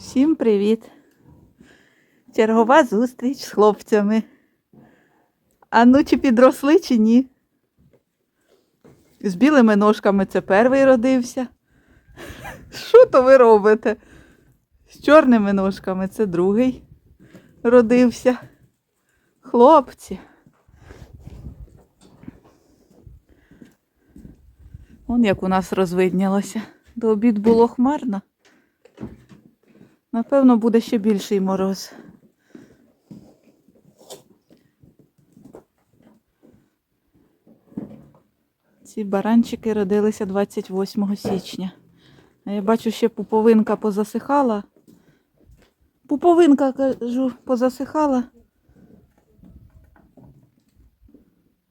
Всім привіт! Чергова зустріч з хлопцями. А ну чи підросли, чи ні? З білими ножками це перший родився. Що то ви робите? З чорними ножками це другий родився. Хлопці. Вон як у нас розвиднілося. До обід було хмарно. Напевно, буде ще більший мороз. Ці баранчики родилися 28 січня. А я бачу, ще пуповинка позасихала. Пуповинка, кажу, позасихала.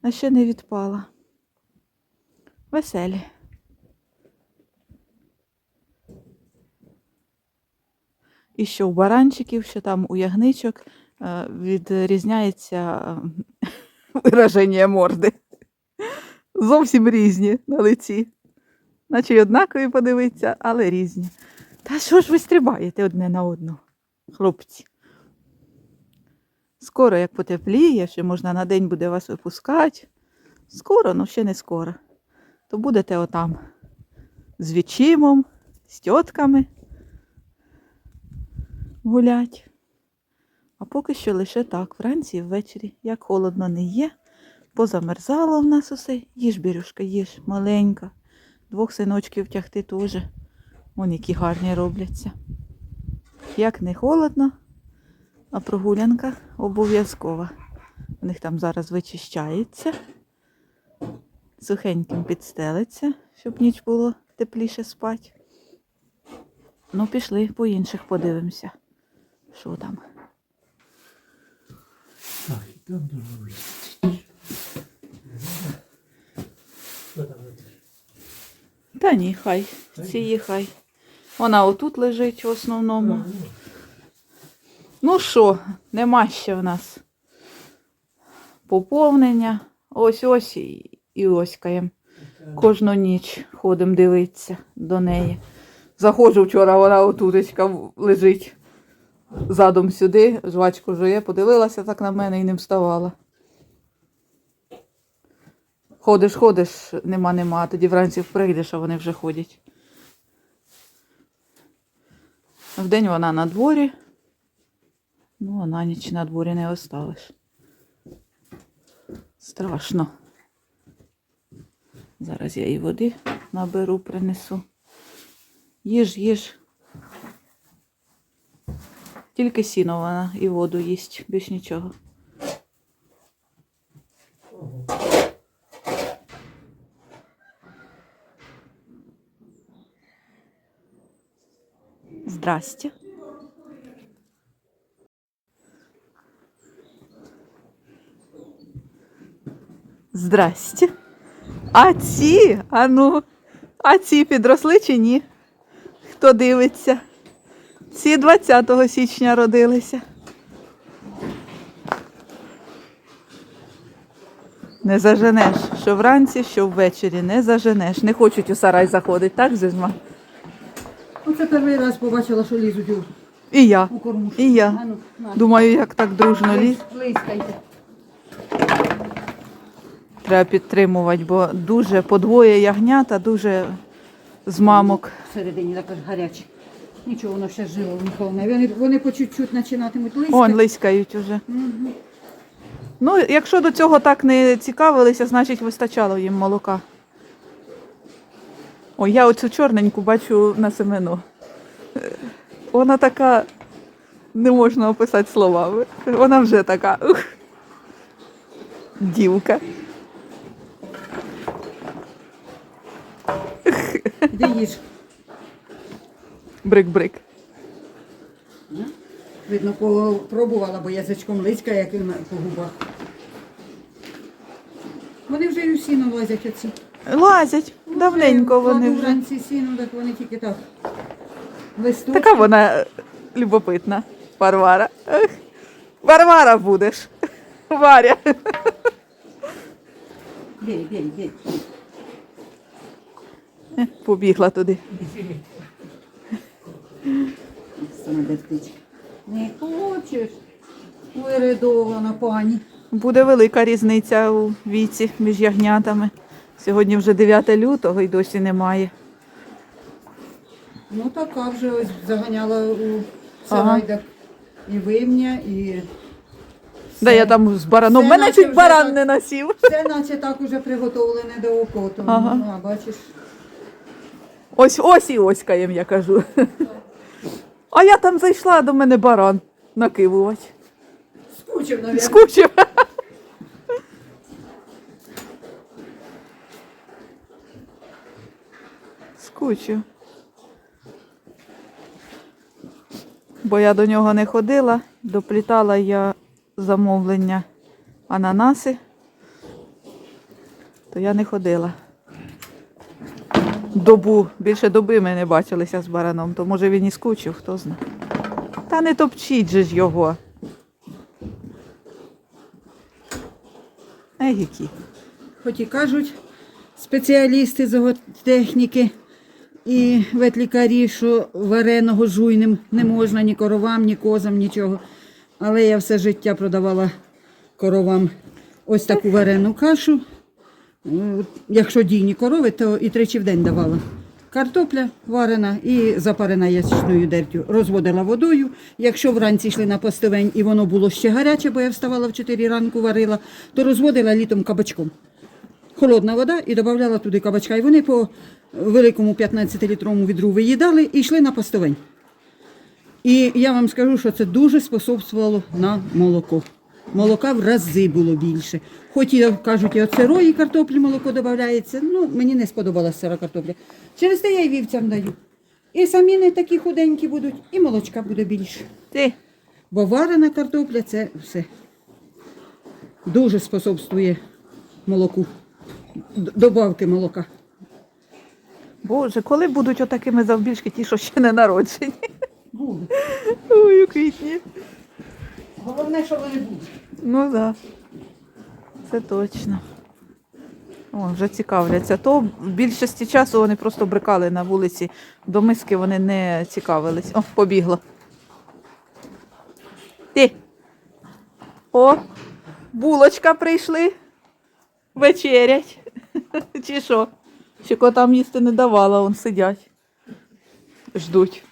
А ще не відпала. Веселі. І що у баранчиків, що там у ягничок е, відрізняється е, вираження морди. Зовсім різні на лиці. Наче й однакові подивитися, але різні. Та що ж ви стрибаєте одне на одну, хлопці? Скоро, як потепліє, ще можна на день буде вас випускати. Скоро, ну ще не скоро. То будете отам з відчимом, з тітками гулять. А поки що лише так, вранці і ввечері. Як холодно не є, позамерзало в нас усе. Їж, бірюшка, їж, маленька. Двох синочків тягти теж. Вон які гарні робляться. Як не холодно, а прогулянка обов'язкова. У них там зараз вичищається. Сухеньким підстелиться, щоб ніч було тепліше спати. Ну, пішли по інших подивимося. Що там? Так, і дуже? Та ні, хай. Цієї хай. Вона отут лежить в основному. Ну, Ну що, нема ще в нас поповнення. Ось ось і, і оськаєм. Кожну ніч ходимо дивитися до неї. Заходжу вчора, вона отутечка лежить задом сюди, жвачку жує, подивилася так на мене і не вставала. Ходиш, ходиш, нема, нема, тоді вранці прийдеш, а вони вже ходять. Вдень вона на дворі, ну а на ніч на дворі не оставиш. Страшно. Зараз я їй води наберу, принесу. Їж, їж. Тільки сіно вона і воду їсть, більш нічого. Здрасте. Здрасте. А ці, а ну, а ці підросли чи ні? Хто дивиться? Ці 20 січня родилися. Не заженеш, що вранці, що ввечері, не заженеш. Не хочуть у сарай заходити, так, Зизма? Оце перший раз побачила, що лізуть у, І я. у кормушку. І я. А ну, на. Думаю, як так дружно ліз. Треба підтримувати, бо дуже подвоє ягнята, дуже з мамок. Всередині так аж гаряче. Нічого, воно ще в них. Вони, вони по чуть-чуть починатимуть листя. Он лиськають уже. Мгм. Ну, якщо до цього так не цікавилися, значить вистачало їм молока. Ой, я оцю чорненьку бачу на семено. Е, Вона така, не можна описати словами. Вона вже така. Ух. Дівка. Іди їж. Брик-брик. Видно, пробувала, бо язичком лиська, як по губах. Вони вже і у сіно лазять оці. Лазять. Давненько вони вже. вранці сіно, так вони тільки так. Листочки. Така вона любопитна, Варвара. Ех, Варвара будеш. Варя. Бей, бей, бей. Побігла туди. Не хочеш? Виридована пані. Буде велика різниця у віці між ягнятами. Сьогодні вже 9 лютого і досі немає. Ну така вже ось заганяла у Ага. і вимня, і Да я там з бараном. Це Мене наче чуть баран так. не насів. все наче так уже приготовлене до окоту. Ага. Ну, а бачиш, Ось ось і оськаєм, я кажу. А я там зайшла, до мене баран накивувати. скучив, навіть. Скучив. Скучив. Бо я до нього не ходила, доплітала я замовлення ананаси, то я не ходила. Добу, більше доби ми не бачилися з бараном, то може він і скучив, хто знає. Та не топчіть же ж його. Ей. Хоч і кажуть спеціалісти зоотехніки і ветлікарі, що вареного жуйним не можна ні коровам, ні козам, нічого. Але я все життя продавала коровам ось таку варену кашу. Е, Якщо дійні корови, то і тричі в день давала. Картопля варена і запарена ясною дертю. Розводила водою. Якщо вранці йшли на пастовень і воно було ще гаряче, бо я вставала в 4 ранку варила, то розводила літом кабачком холодна вода і додавала туди кабачка. І вони по великому 15-літровому відру виїдали і йшли на пастовень. І я вам скажу, що це дуже способствувало на молоко. Молока в рази було більше. Хоч і кажуть, і от сирої картоплі молоко додається, ну мені не сподобалася сира картопля. Через те я і вівцям даю. І самі не такі худенькі будуть, і молочка буде більше. Ти. Бо варена картопля це все дуже способствує молоку. Добавки молока. Боже, коли будуть отакими завбільшки ті, що ще не народжені? Буде. Ой, у квітні. Головне, що вони будуть. Ну так. Да. Це точно. О, вже цікавляться. То в більшості часу вони просто брикали на вулиці. До миски вони не цікавились. О, побігла. Ти. О, булочка прийшли. Вечерять. Чи що? Чи котам їсти не давала, вон сидять. Ждуть.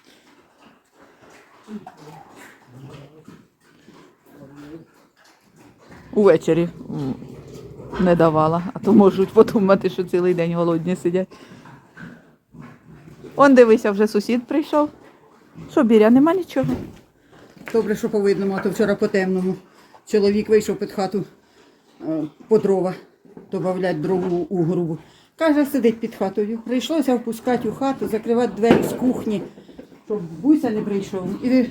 Увечері не давала, а то можуть подумати, що цілий день голодні сидять. Он дивися, вже сусід прийшов. Що, біря, нема нічого. Добре, що по видному, а то вчора по темному. Чоловік вийшов під хату е, по дрова, добавлять дрову у грубу. Каже, сидить під хатою. Прийшлося впускати у хату, закривати двері з кухні, щоб буся не прийшов. І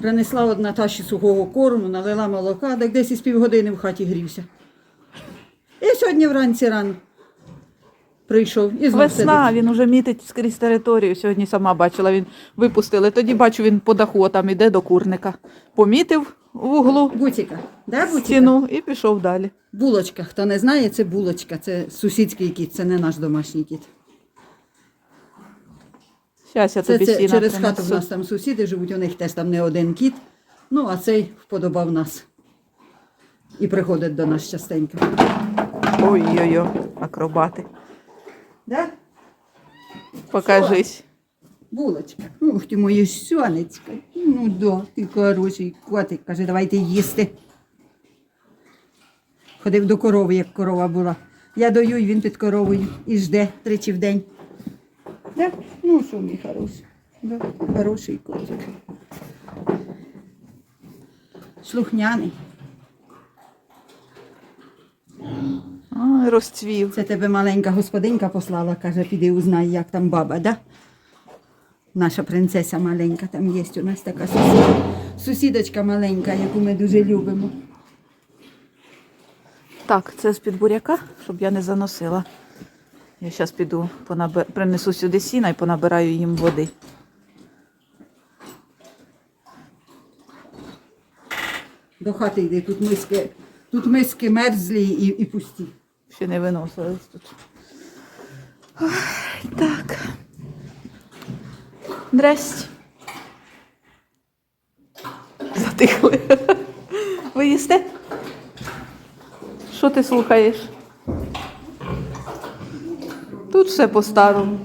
принесла от Наташі сухого корму, налила молока, так десь із півгодини в хаті грівся. І сьогодні вранці рано прийшов і знов Весна, сидить. він уже мітить скрізь територію. Сьогодні сама бачила, він випустили. Тоді бачу, він по даху там іде до курника. Помітив в углу Буціка. Да, Буціка? стіну і пішов далі. Булочка. Хто не знає, це булочка. Це сусідський кіт, це не наш домашній кіт. Щас я Це, тобі це сіна через хату в принесу. нас там сусіди живуть, у них теж там не один кіт. Ну, а цей вподобав нас. І приходить до нас частенько. Ой-ой-ой, акробати. Да? Покажись. Булочка. Ух ти моє сонечко. Ну да, ти хороший котик. Каже, давайте їсти. Ходив до корови, як корова була. Я даю, і він під коровою і жде тричі в день. Да? Ну що, мій хороший. Да? Хороший котик. Слухняний. А, розцвів. Це тебе маленька господинка послала, каже, піди узнай, як там баба, да? Наша принцеса маленька, там є у нас така сусід... сусідочка маленька, яку ми дуже любимо. Так, це з-під буряка, щоб я не заносила. Я зараз піду, понабе- принесу сюди сіна і понабираю їм води. До хати йди, тут миски, тут миски мерзлі і, і пусті. Ще не виносились тут. Ой, так. Здрасте. втихли. Ви їсте? Що ти слухаєш? Тут все по-старому.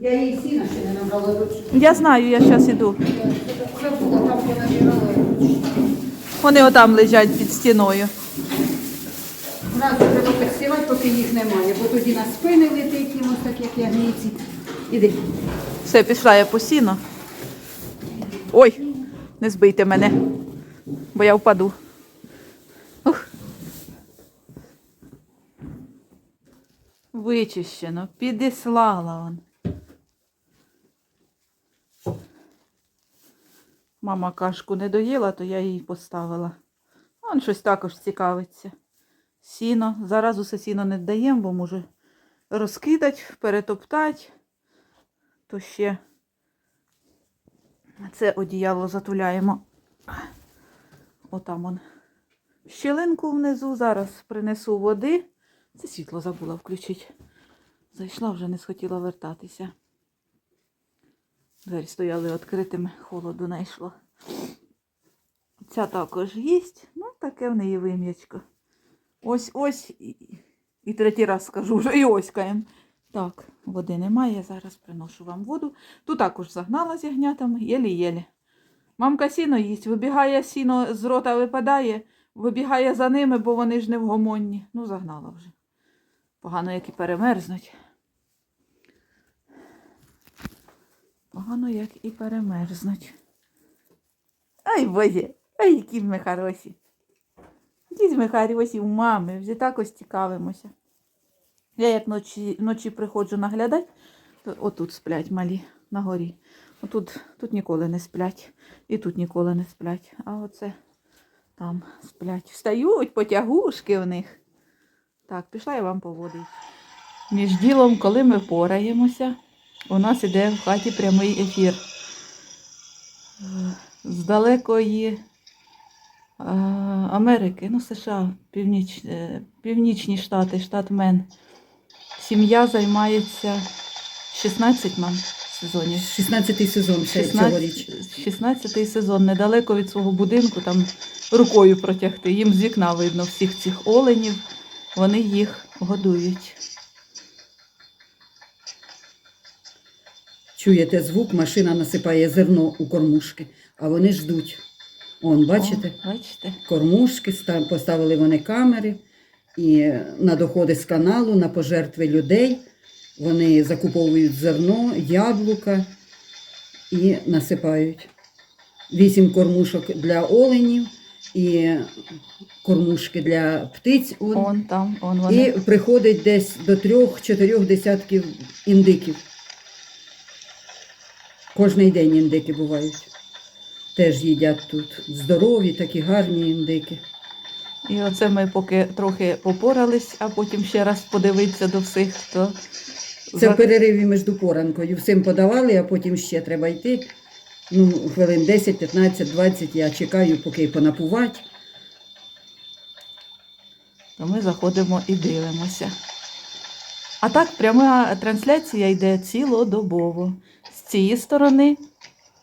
Я їй сіна ще не набрала ручку. Я знаю, я зараз іду. Забула, там я набирала ручку. Вони отам лежать під стіною. Зразу треба підсівати, поки їх немає, бо тоді на спини летить їм ось так, як ягниці. Іди. Все, пішла я по сіно. Ой, не збийте мене, бо я впаду. Ух. Вичищено, підіслала он. Мама кашку не доїла, то я їй поставила. Он щось також цікавиться. Сіно. Зараз усе сіно не даємо, бо може розкидать, перетоптать то ще це одіяло затуляємо. Отам он. Щілинку внизу зараз принесу води. Це світло забула включити. Зайшла, вже не схотіла вертатися. Двері стояли відкритими, холоду не йшло. Ця також їсть. Ну, таке в неї вим'ячко. Ось ось і, і третій раз скажу вже і ось каєм. Так, води немає, зараз приношу вам воду. Тут також загнала з ягнятами, єлі-єлі. Мамка сіно їсть, вибігає сіно з рота випадає, вибігає за ними, бо вони ж невгомонні. Ну, загнала вже. Погано, як і перемерзнуть. Погано, як і перемерзнуть. Ай, Боже, ай, які ми хороші. Які ми хороші у мами, вже так ось цікавимося. Я як ночі, вночі приходжу наглядати, то отут сплять малі на горі. Отут тут ніколи не сплять. І тут ніколи не сплять. А оце там сплять. Встають потягушки в них. Так, пішла я вам поводити. Між ділом, коли ми пораємося, у нас іде в хаті прямий ефір. Е, З далекої е, Америки, ну США, північ, е, північні штати, штат Мен. Сім'я займається 16 мам сезонів. 16-й сезон ще 16, цьогоріч. 16 сезон, недалеко від свого будинку, там рукою протягти. Їм з вікна видно всіх цих оленів, вони їх годують. Чуєте звук, машина насипає зерно у кормушки, а вони ждуть. Он, бачите? О, бачите? Кормушки, поставили вони камери і на доходи з каналу, на пожертви людей. Вони закуповують зерно, яблука і насипають. Вісім кормушок для оленів і кормушки для птиць. Он. Он там, он вони. І приходить десь до трьох-чотирьох десятків індиків. Кожний день індики бувають. Теж їдять тут. Здорові, такі гарні індики. І оце ми поки трохи попорались, а потім ще раз подивитися до всіх, хто Це в перериві між поранкою. Всім подавали, а потім ще треба йти. Ну, хвилин 10, 15, 20 я чекаю, поки понапувати. то ми заходимо і дивимося. А так, пряма трансляція йде цілодобово. Цієї сторони,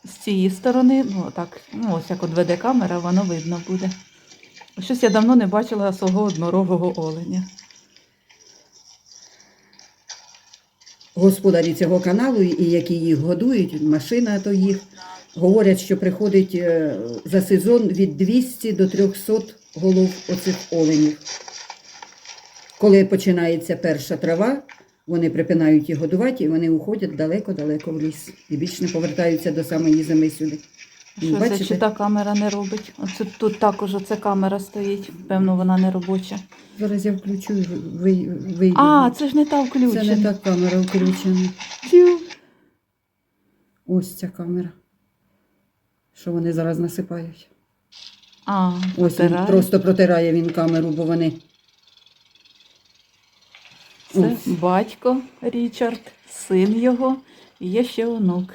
з цієї сторони, ну так, ну ось як от веде камера, воно видно буде. Щось я давно не бачила свого однорогого оленя. Господарі цього каналу, і які їх годують, машина то їх, говорять, що приходить е, за сезон від 200 до 300 голов оцих оленів. Коли починається перша трава, вони припинають їх годувати, і вони уходять далеко-далеко в ліс. І більше не повертаються до самої зими сюди. Що це чи та камера не робить? Оце тут також оця камера стоїть. Певно, вона не робоча. Зараз я включу і ви, вийду. А, це ж не та включена. Це не та камера включена. Тю. Ось ця камера. Що вони зараз насипають. А, Ось він просто протирає він камеру, бо вони. Це батько Річард, син його, і є ще онук.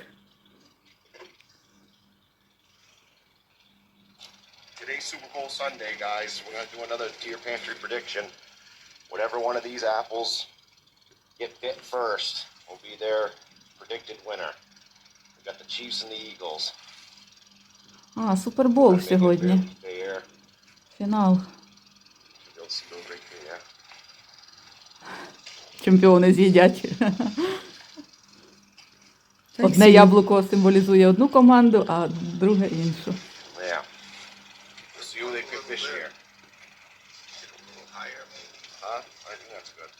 Today's Super Bowl Sunday, guys. We're going to do another Deer Pantry prediction. Whatever one of these apples get bit first will be their predicted winner. We got the Chiefs and the Eagles. А, Супербол сьогодні. Фінал. You'll see right there. Чемпіони з'їдять. Так Одне яблуко символізує одну команду, а друге іншу.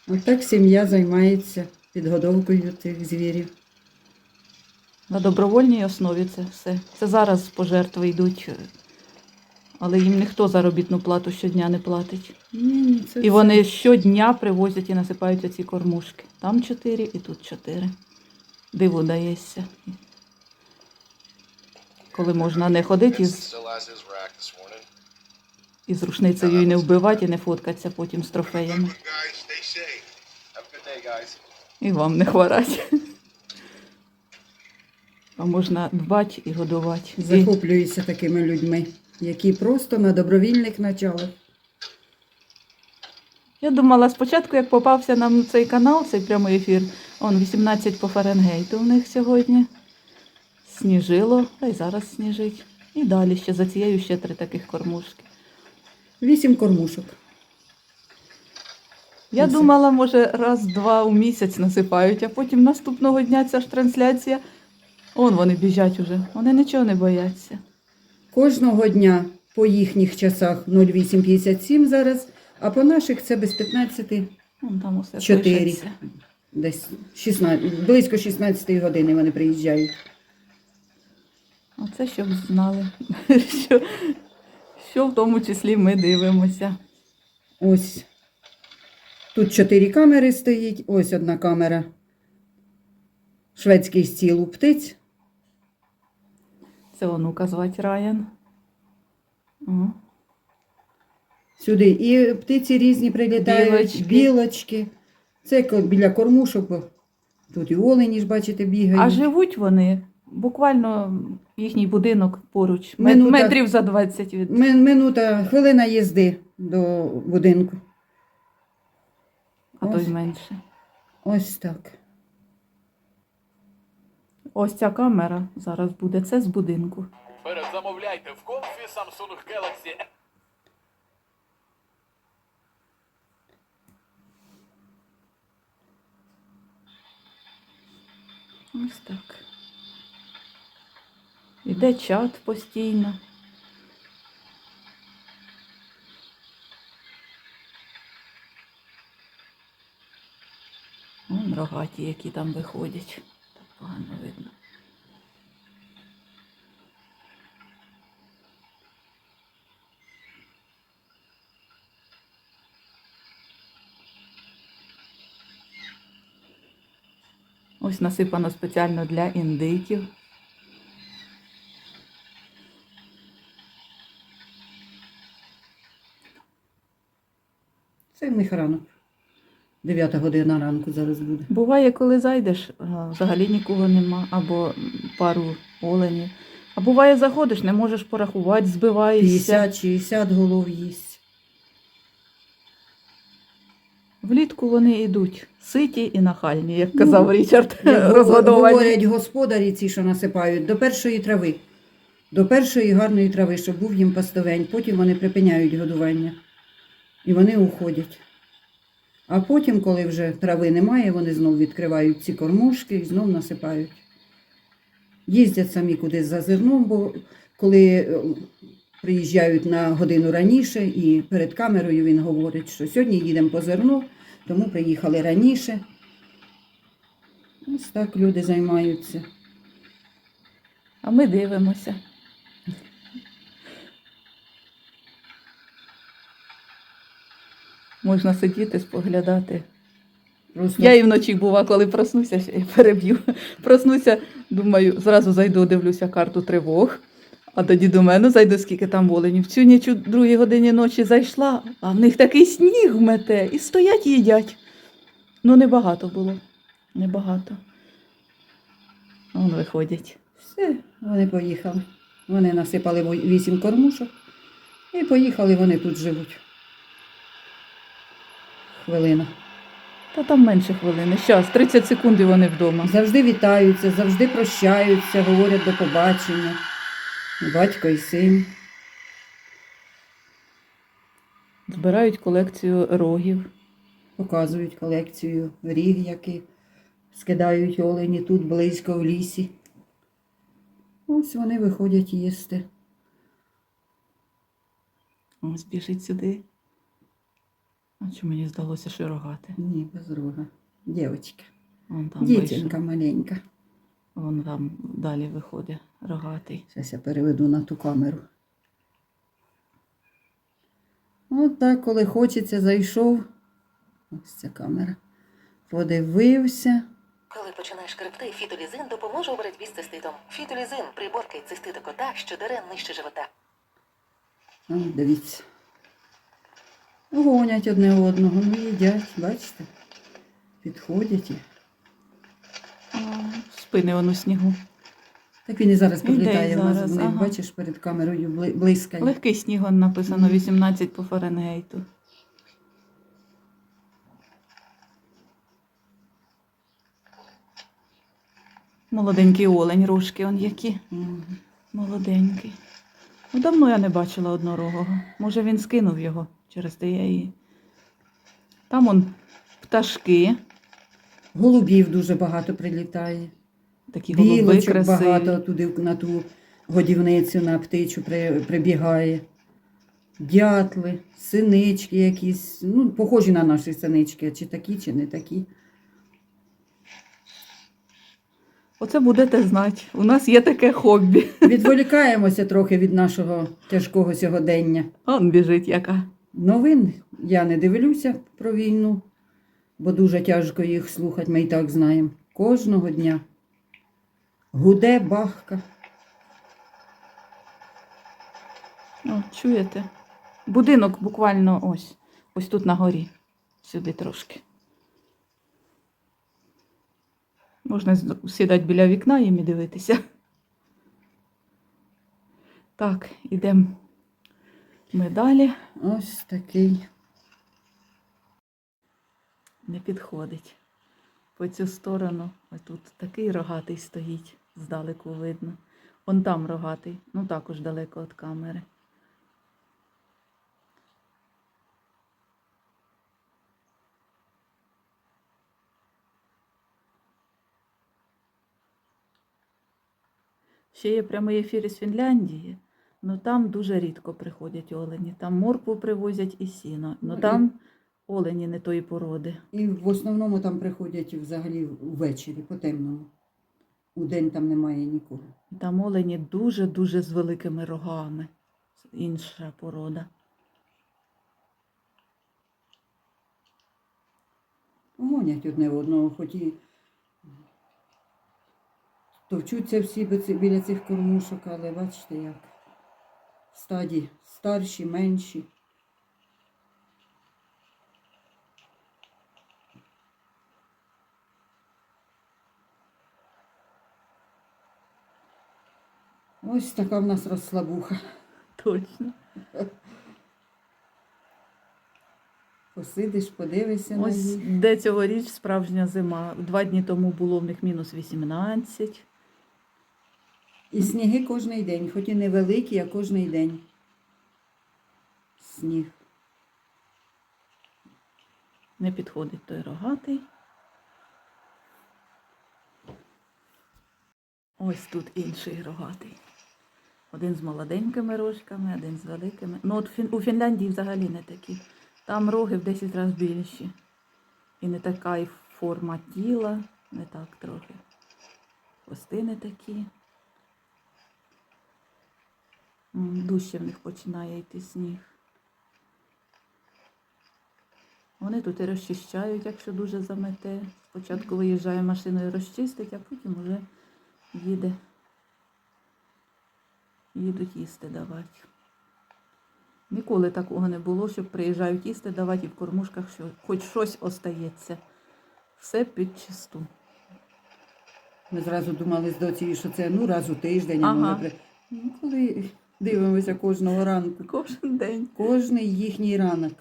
Отак сім'я займається підгодовкою тих звірів. На добровольній основі це все. Це зараз пожертви йдуть, але їм ніхто заробітну плату щодня не платить. Ні, ні, це І вони щодня привозять і насипають оці кормушки. Там чотири і тут чотири. Диво дається. Коли можна не ходити із, із рушницею і не вбивати, і не фоткатися потім з трофеями. І вам не хворать. А можна дбати і годувати. Захоплюються такими людьми, які просто на добровільних началах. Я думала спочатку, як попався нам цей канал, цей прямий ефір, он 18 по Фаренгейту у них сьогодні. Сніжило, та й зараз сніжить. І далі ще за цією ще три таких кормушки. Вісім кормушок. Я Це- думала, може, раз-два у місяць насипають, а потім наступного дня ця ж трансляція. Он вони біжать уже. Вони нічого не бояться. Кожного дня по їхніх часах 08.57 зараз, а по наших це без 15, Вон там усе Чотири. пишеться. десь 16, близько 16 години вони приїжджають. Оце щоб знали, що, що в тому числі ми дивимося. Ось тут чотири камери стоїть, ось одна камера. Шведський стіл у птиць. Це онука звать Райан. Сюди. І птиці різні прилітають, Білочки. білочки. Це ко- біля кормушок. Тут і олені ж, бачите, бігають. А живуть вони буквально їхній будинок поруч, мет- Минута. метрів за 20 від. Ми- Минута, хвилина їзди до будинку. а то й Ось. менше. Ось так. Ось ця камера зараз буде. Це з будинку. Перезамовляйте в конфі Samsung Galaxy Ось так. Іде чат постійно. Вон рогаті, які там виходять. Погано видно. Ось насипано спеціально для індиків. Це в них ранок. Дев'ята година ранку зараз буде. Буває, коли зайдеш, а, взагалі нікого нема, або пару оленів. А буває, заходиш, не можеш порахувати, збиваєшся. 50-60 голов їсть. Влітку вони йдуть ситі і нахальні, як казав Ну, Річард, розгодовані. Говорять господарі ці, що насипають, до першої трави. До першої гарної трави, щоб був їм пастовень. Потім вони припиняють годування. І вони уходять. А потім, коли вже трави немає, вони знов відкривають ці кормушки і знов насипають. Їздять самі кудись за зерном, бо коли е, приїжджають на годину раніше, і перед камерою він говорить, що сьогодні їдемо по зерно, тому приїхали раніше. Ось так люди займаються. А ми дивимося. Можна сидіти, споглядати. Просто Я і вночі бува, коли проснуся, ще я переб'ю. Проснуся, думаю, зразу зайду, дивлюся карту тривог. А тоді до мене зайду, скільки там воленів. Цю ніч у другій годині ночі зайшла, а в них такий сніг мете і стоять і їдять. Ну, небагато було. Небагато. А Вон виходять. все, вони поїхали. Вони насипали вісім кормушок і поїхали, вони тут живуть. Хвилина. Та там менше хвилини. Щас, 30 секунд і вони вдома. Завжди вітаються, завжди прощаються, говорять до побачення. Батько і син. Збирають колекцію рогів. Показують колекцію ріг, які скидають олені тут близько в лісі. Ось вони виходять їсти. Ось біжить сюди. А що мені здалося, що рогати? Ні, без рога. Дівчинка. Вон там Дівчинка вийшов. маленька. Вон там далі виходить рогатий. Зараз я переведу на ту камеру. От так, коли хочеться, зайшов. Ось ця камера. Подивився. Коли починаєш крепти, фітолізин допоможе у боротьбі з циститом. Фітолізин приборкає циститу кота, що дере нижче живота. О, дивіться. Гонять одне одного, ну їдять, бачите? Підходять. і- спини он у снігу. Так він і зараз прилітає в нас, ага. бачиш, перед камерою бли- блискає. Легкий сніг он написано 18 по Фаренгейту. Молоденький олень, рожки он які. Молоденький. Ну, давно я не бачила однорогого. Може, він скинув його через те я її. Там он пташки, Голубів дуже багато прилітає. такі голуби Білочок красиві. багато туди на ту годівницю, на птичу при, прибігає. Дятли, синички якісь, ну, похожі на наші синички, чи такі, чи не такі. Оце будете знати. У нас є таке хобі. Відволікаємося трохи від нашого тяжкого сьогодення. Он біжить яка. Новин я не дивлюся про війну, бо дуже тяжко їх слухати, ми і так знаємо. Кожного дня. Гуде бахка. О, чуєте? Будинок буквально ось. Ось тут на горі. Сюди трошки. Можна сідати біля вікна їм і дивитися. Так, ідемо ми далі. Ось такий. Не підходить. По цю сторону, ось тут такий рогатий стоїть, здалеку видно. Он там рогатий, ну також далеко від камери. Ще є прямий ефір із Фінляндії, ну там дуже рідко приходять олені. Там моркву привозять і сіно. Ну Ну, і- там олені не тої породи. І в основному там приходять взагалі ввечері, по темному. У день там немає нікого. Там олені дуже-дуже з великими рогами. Інша порода. Гонять одне в одного, хоч і товчуться всі біля цих кормушок, але бачите як. Стаді старші, менші. Ось така в нас розслабуха. Точно. Посидиш, подивишся на Ось де цьогоріч справжня зима. Два дні тому було в них мінус 18. І сніги кожний день, хоч і невеликі, а кожний день. Сніг. Не підходить той рогатий. Ось тут інший рогатий. Один з молоденькими рожками, один з великими. Ну, от у Фінляндії взагалі не такі. Там роги в 10 разів більші. І не така і форма тіла, не так трохи. Хвости не такі. Дужче в них починає йти сніг. Вони тут і розчищають, якщо дуже замете. Спочатку виїжджає машиною розчистить, а потім вже їде. Їдуть їсти давати. Ніколи такого не було, щоб приїжджають їсти давати і в кормушках що, хоч щось остається. Все під чисту. Ми зразу думали з доцією, що це ну раз у тиждень, Ага. ну, коли дивимося кожного ранку. Кожен день. Кожний їхній ранок.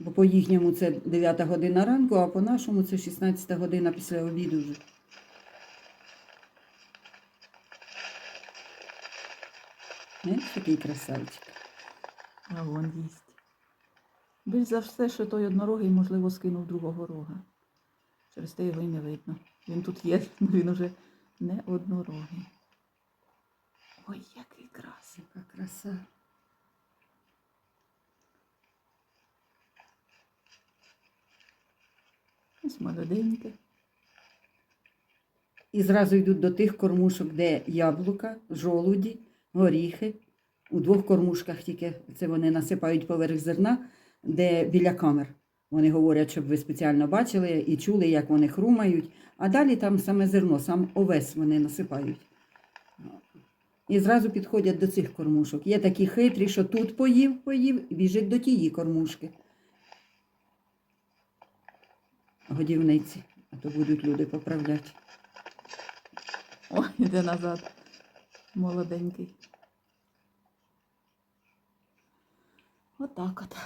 Бо по їхньому це 9 година ранку, а по нашому це 16 година після обіду вже. Не, такий красавчик. А вон їсть. Більш за все, що той однорогий, можливо, скинув другого рога. Через те його й не видно. Він тут є, але він уже не однорогий. Ой, який красивий. Яка краса. Ось молоденьке. І зразу йдуть до тих кормушок, де яблука, жолуді, горіхи. У двох кормушках тільки це вони насипають поверх зерна, де біля камер. Вони говорять, щоб ви спеціально бачили і чули, як вони хрумають. А далі там саме зерно, сам овес вони насипають. І зразу підходять до цих кормушок. Є такі хитрі, що тут поїв, поїв, біжить до тієї кормушки. Годівниці, а то будуть люди поправляти. Ой, іде назад. Молоденький. Отак от.